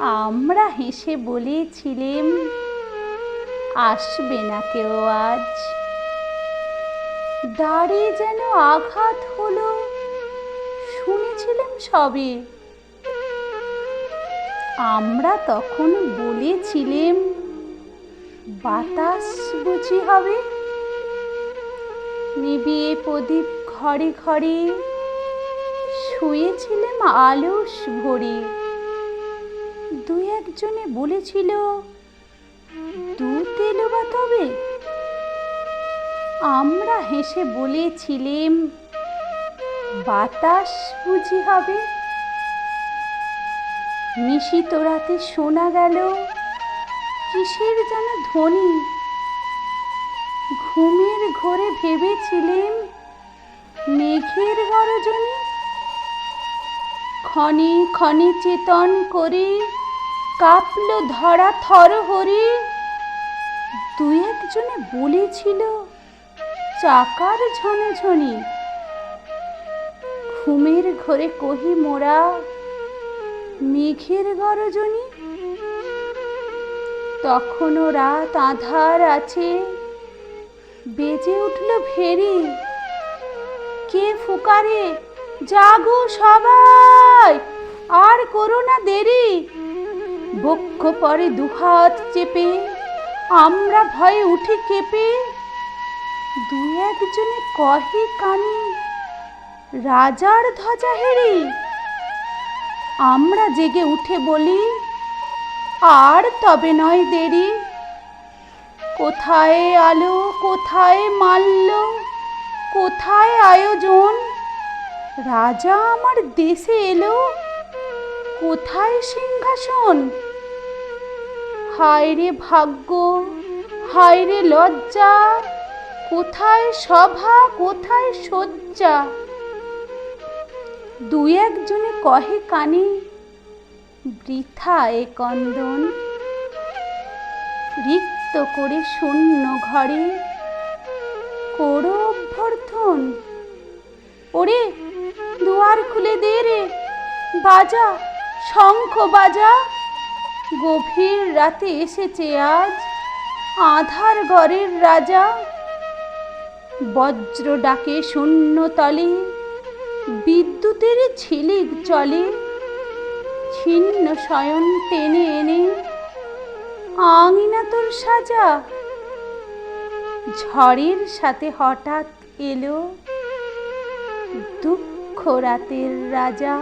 আমরা হেসে বলেছিলেম, আসবে না কেউ আজ। দাঁড়ে যেন আঘাত হলো, শুনেছিলাম সবে। আমরা তখন বলেছিলেম, বাতাস বুঝি হবে? নিবিয়ে প্রদীপ ঘরে ঘরে শুয়েছিলাম আলস ভরে। দু একজনে বলেছিল, দুধ এলো বা তবে? আমরা হেসে বলেছিলেম, বাতাস বুঝি হবে? নিশিত রাতে শোনা গেল, কিসের যেন ধ্বনি? ঘুমের ঘরে ভেবেছিলেন মেঘের গরজনী? ক্ষণে ক্ষণে চেতন করে কাঁপল ধরা থর হরি। দুই একজনে বলেছিল, চাকার ঝনঝনি, ঘুমের ঘরে কহি মোরা, মেঘের গরজনী। তখনও রাত আধার আছে, বেজে উঠল ভেরি কে ফুকারে? জাগো সবাই, আর করো না দেরি। বক্ষ পরে দুহাত চেপে, আমরা ভয়ে উঠে কেঁপে দু একজনে কহে কানে, রাজার ধ্বজা হেরি? আমরা জেগে উঠে বলি, আর তবে নয় দেরি। কোথায় আলো, কোথায় মাল্য, কোথায় আয়োজন? রাজা আমার দেশে এলো কোথায় সিংহাসন? হায় রে ভাগ্য, হায় রে লজ্জা, কোথায় সভা, কোথায় শয্যা? দুই একজনে কহে কানে, বৃথা এ কন্দন। রিক্ত করে শূন্য ঘরে, করো অভ্যর্থন। ওরে, দুয়ার খুলে দে রে, বাজা। শঙ্খ বাজা গভীর রাতে এসেছে আজ আধার ঘরের রাজা। বজ্র ডাকে শূন্য তলে, বিদ্যুতের ঝিলিক চলে, ছিন্ন শয়ন টেনে এনে, আঙিনা তোর সাজা। ঝড়ের সাথে হঠাৎ এলো দুঃখ রাতের রাজা।